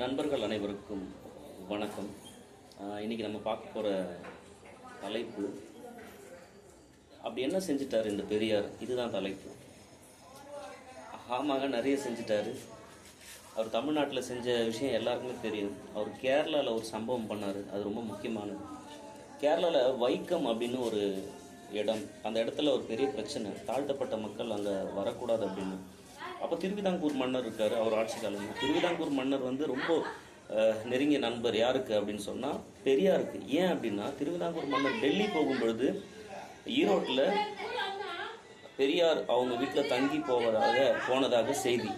நண்பர்கள் அனைவருக்கும் வணக்கம். இன்றைக்கி நம்ம பார்க்க போகிற தலைப்பு அப்படி என்ன செஞ்சிட்டார் இந்த பெரியார்? இதுதான் தலைப்பு. ஆமாக நிறைய செஞ்சிட்டார். அவர் தமிழ்நாட்டில் செஞ்ச விஷயம் எல்லாருக்குமே தெரியும். அவர் கேரளாவில் ஒரு சம்பவம் பண்ணார். அது ரொம்ப முக்கியமானது. கேரளாவில் வைக்கம் அப்படின்னு ஒரு இடம் அந்த இடத்துல ஒரு பெரிய பிரச்சனை. தாழ்த்தப்பட்ட மக்கள் அங்கே வரக்கூடாது அப்படின்னு. அப்போ திருவிதாங்கூர் மன்னர் இருக்கார் அவர் ஆட்சி காலம் திருவிதாங்கூர் மன்னர் வந்து ரொம்ப நெருங்கிய நண்பர். யாருக்கு அப்படின்னு சொன்னால் பெரியாருக்கு. ஏன் அப்படின்னா திருவிதாங்கூர் மன்னர் டெல்லி போகும் பொழுது ஈரோட்டில் பெரியார் அவங்க வீட்டில் தங்கி போவதாக போனதாக செய்தி.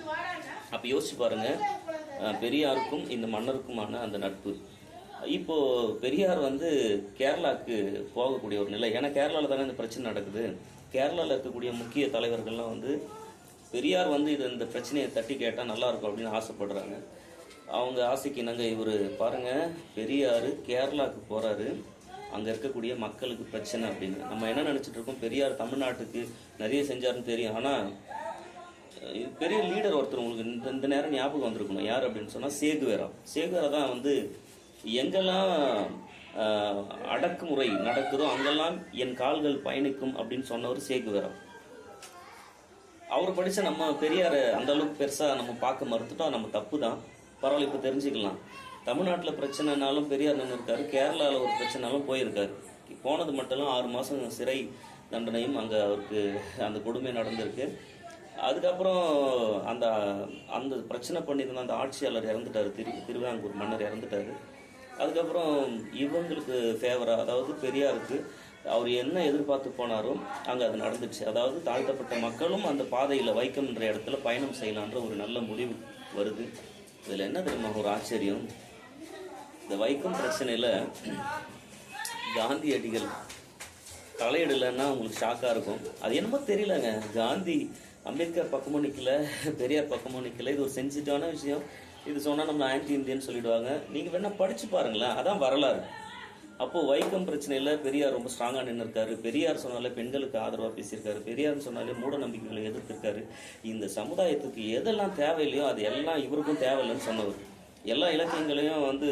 அப்போ யோசிச்சு பாருங்கள் பெரியாருக்கும் இந்த மன்னருக்குமான அந்த நட்பு. இப்போ பெரியார் வந்து கேரளாக்கு போகக்கூடிய ஒரு நிலை. ஏன்னா கேரளாவில் தானே இந்த பிரச்சனை நடக்குது. கேரளாவில் இருக்கக்கூடிய முக்கிய தலைவர்கள்லாம் வந்து பெரியார் வந்து இது இந்த பிரச்சனையை தட்டி கேட்டால் நல்லாயிருக்கும் அப்படின்னு ஆசைப்படுறாங்க. அவங்க ஆசைக்கு இணங்க இவர் பாருங்கள் பெரியார் கேரளாவுக்கு போகிறாரு அங்கே இருக்கக்கூடிய மக்களுக்கு பிரச்சனை அப்படின்னு. நம்ம என்ன நினச்சிட்டு இருக்கோம்? பெரியார் தமிழ்நாட்டுக்கு நிறைய செஞ்சாருன்னு தெரியும். ஆனால் பெரிய லீடர் ஒருத்தர் உங்களுக்கு இந்த இந்த நேரம் ஞாபகம் வந்திருக்கணும் யார் அப்படின்னு சொன்னால் சேகுவேரா. சேகுவேரா தான் வந்து எங்கெல்லாம் அடக்குமுறை நடக்குதோ அங்கெல்லாம் என் கால்கள் பயணிக்கும் அப்படின்னு சொன்னவர் சேகுவேரா. அவர் படித்த நம்ம பெரியார் அந்த அளவுக்கு பெருசாக நம்ம பார்க்க மறுத்துட்டோம். நம்ம தப்பு தான் பரவாயில்ல இப்போ தெரிஞ்சுக்கலாம். தமிழ்நாட்டில் பிரச்சனைனாலும் பெரியார் நின்று இருக்காரு. கேரளாவில் ஒரு பிரச்சனைனாலும் போயிருக்காரு. போனது மட்டும் ஆறு மாதம் சிறை தண்டனையும் அங்கே அவருக்கு அந்த கொடுமை நடந்திருக்கு. அதுக்கப்புறம் அந்த அந்த பிரச்சனை பண்ணியிருந்த அந்த ஆட்சியாளர் இறந்துட்டாரு. திரு திருவிதாங்கூர் மன்னர் இறந்துட்டாரு. அதுக்கப்புறம் இவங்களுக்கு ஃபேவராக அதாவது பெரியாருக்கு அவர் என்ன எதிர்பார்த்து போனாரோ அங்கே அது நடந்துச்சு. அதாவது தாழ்த்தப்பட்ட மக்களும் அந்த பாதையில் வைக்கம்ன்ற இடத்துல பயணம் செய்யலான்ற ஒரு நல்ல முடிவு வருது. இதில் என்ன தெரியுமா ஒரு ஆச்சரியம்? இந்த வைக்கம் பிரச்சனையில் காந்தியடிகள் தலையிடலைன்னா உங்களுக்கு ஷாக்காக இருக்கும். அது என்னமோ தெரியலங்க. காந்தி அம்பேத்கர் பக்கமும் நிற்கல பெரியார் பக்கமும் நிற்கல இது ஒரு சென்சிட்டிவான விஷயம். இது சொன்னால் நம்ம ஆன்டி இந்தியன்னு சொல்லிடுவாங்க. நீங்கள் வேணால் படித்து பாருங்களேன். அதான் வரலாறு. அப்போது வைக்கம் பிரச்சனையில் பெரியார் ரொம்ப ஸ்ட்ராங்காக நின்றுருக்காரு பெரியார் சொன்னாலே பெண்களுக்கு ஆதரவாக பேசியிருக்காரு. பெரியார் சொன்னாலே மூட நம்பிக்கைகளை எதிர்த்திருக்காரு. இந்த சமுதாயத்துக்கு எதெல்லாம் தேவையில்லையோ அது எல்லாம் இவருக்கும் தேவையில்லைன்னு சொன்னவர். எல்லா இலக்கியங்களையும் வந்து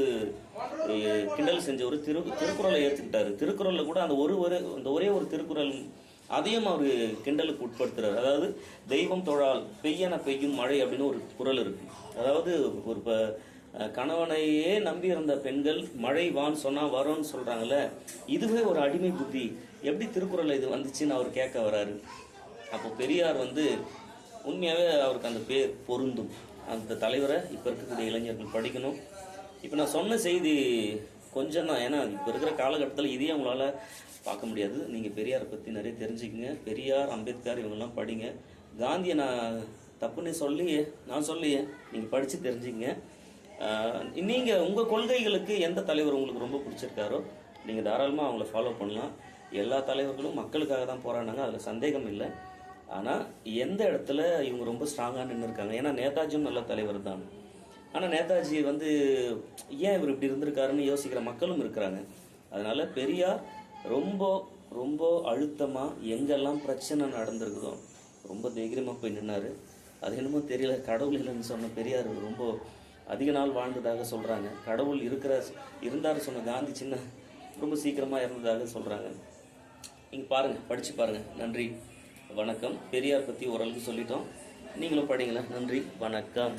கிண்டல் செஞ்சவர். திரு திருக்குறளை ஏற்றுக்கிட்டாரு திருக்குறளில் கூட அந்த ஒரு ஒரு அந்த ஒரே ஒரு திருக்குறள் அதையும் அவர் கிண்டலுக்கு உட்படுத்துறாரு. அதாவது தெய்வம் தொழால் பெய்யன பெய்யும் மழை அப்படின்னு ஒரு குறள் இருக்கு. அதாவது ஒரு இப்போ கணவனையே நம்பி இருந்த பெண்கள் மழை வான்னு சொன்னால் வரும்னு சொல்கிறாங்கள இதுவே ஒரு அடிமை புத்தி. எப்படி திருக்குறள் இது வந்துச்சுன்னு அவர் கேட்க வராரு. அப்போ பெரியார் வந்து உண்மையாகவே அவருக்கு அந்த பேர் பொருந்தும். அந்த தலைவரை இப்போ இருக்கக்கூடிய இளைஞர்கள் படிக்கணும். இப்போ நான் சொன்ன செய்தி கொஞ்சம் தான். ஏன்னா இப்போ இருக்கிற காலகட்டத்தில் இதையே உங்களால் பார்க்க முடியாது. நீங்கள் பெரியாரை பற்றி நிறைய தெரிஞ்சுக்கங்க. பெரியார் அம்பேத்கர் இவங்கெல்லாம் படிங்க. காந்தியை நான் தப்புன்னு சொல்லியே நான் சொல்லியே நீங்கள் படித்து தெரிஞ்சுக்கங்க. நீங்கள் உங்கள் கொள்கைகளுக்கு எந்த தலைவர் உங்களுக்கு ரொம்ப பிடிச்சிருக்காரோ நீங்கள் தாராளமாக அவங்கள ஃபாலோ பண்ணலாம். எல்லா தலைவர்களும் மக்களுக்காக தான் போராடினாங்க அதில் சந்தேகம் இல்லை. ஆனால் எந்த இடத்துல இவங்க ரொம்ப ஸ்ட்ராங்காக நின்று இருக்காங்க ஏன்னா நேதாஜியும் நல்ல தலைவர் தான். ஆனால் நேதாஜி வந்து ஏன் இவர் இப்படி இருந்திருக்காருன்னு யோசிக்கிற மக்களும் இருக்கிறாங்க. அதனால் பெரியார் ரொம்ப ரொம்ப அழுத்தமாக எங்கெல்லாம் பிரச்சனை நடந்திருக்குதோ ரொம்ப தைரியமாக போய் நின்னார். அது என்னமோ தெரியல கடவுள் இல்லைன்னு சொன்ன பெரியார் ரொம்ப அதிக நாள் வாழ்ந்ததாக சொல்கிறாங்க கடவுள் இருக்கிற இருந்தார் சொன்ன காந்தி சின்ன ரொம்ப சீக்கிரமாக இறந்ததாக சொல்கிறாங்க நீங்கள் பாருங்கள் படித்து பாருங்கள் நன்றி வணக்கம். பெரியார் பற்றி ஓரளவுக்கு சொல்லிட்டோம். நீங்களும் படிங்களேன். நன்றி வணக்கம்.